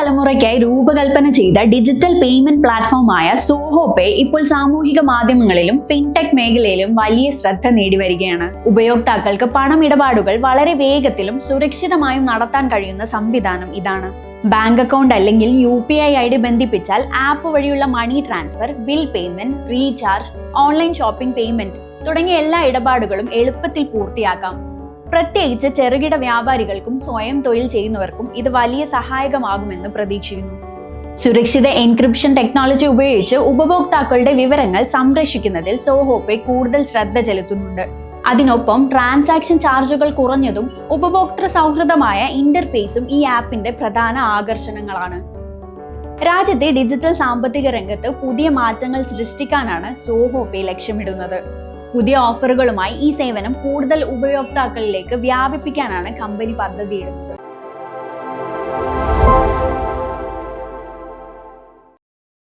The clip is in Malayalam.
യുവതലമുറയ്ക്കായി രൂപകൽപ്പന ചെയ്ത ഡിജിറ്റൽ പേയ്മെന്റ് പ്ലാറ്റ്ഫോമായ സോഹോ പേ ഇപ്പോൾ സാമൂഹിക മാധ്യമങ്ങളിലും ഫിൻടെക് മേഖലയിലും വലിയ ശ്രദ്ധ നേടിവരികയാണ്. ഉപയോക്താക്കൾക്ക് പണമിടപാടുകൾ വളരെ വേഗത്തിലും സുരക്ഷിതമായും നടത്താൻ കഴിയുന്ന സംവിധാനം ഇതാണ്. ബാങ്ക് അക്കൗണ്ട് അല്ലെങ്കിൽ U P I I D ബന്ധിപ്പിച്ചാൽ app വഴിയുള്ള money transfer bill payment recharge online shopping payment തുടങ്ങിയ എല്ലാ ഇടപാടുകളും എളുപ്പത്തിൽ പൂർത്തിയാക്കാം. പ്രത്യേകിച്ച് ചെറുകിട വ്യാപാരികൾക്കും സ്വയം തൊഴിൽ ചെയ്യുന്നവർക്കും ഇത് വലിയ സഹായകമാകുമെന്ന് പ്രതീക്ഷിക്കുന്നു. സുരക്ഷിത എൻക്രിപ്ഷൻ ടെക്നോളജി ഉപയോഗിച്ച് ഉപഭോക്താക്കളുടെ വിവരങ്ങൾ സംരക്ഷിക്കുന്നതിൽ സോഹോപ്പെ കൂടുതൽ ശ്രദ്ധ ചെലുത്തുന്നുണ്ട്. അതിനൊപ്പം ട്രാൻസാക്ഷൻ ചാർജുകൾ കുറഞ്ഞതും ഉപഭോക്തൃ സൗഹൃദമായ ഇന്റർഫേസും ഈ ആപ്പിന്റെ പ്രധാന ആകർഷണങ്ങളാണ്. രാജ്യത്തെ ഡിജിറ്റൽ സാമ്പത്തിക രംഗത്ത് പുതിയ മാറ്റങ്ങൾ സൃഷ്ടിക്കാനാണ് സോഹോപ്പെ ലക്ഷ്യമിടുന്നത്. പുതിയ ഓഫറുകളുമായി ഈ സേവനം കൂടുതൽ ഉപയോക്താക്കളിലേക്ക് വ്യാപിപ്പിക്കാനാണ് കമ്പനി പദ്ധതിയിടുന്നത്.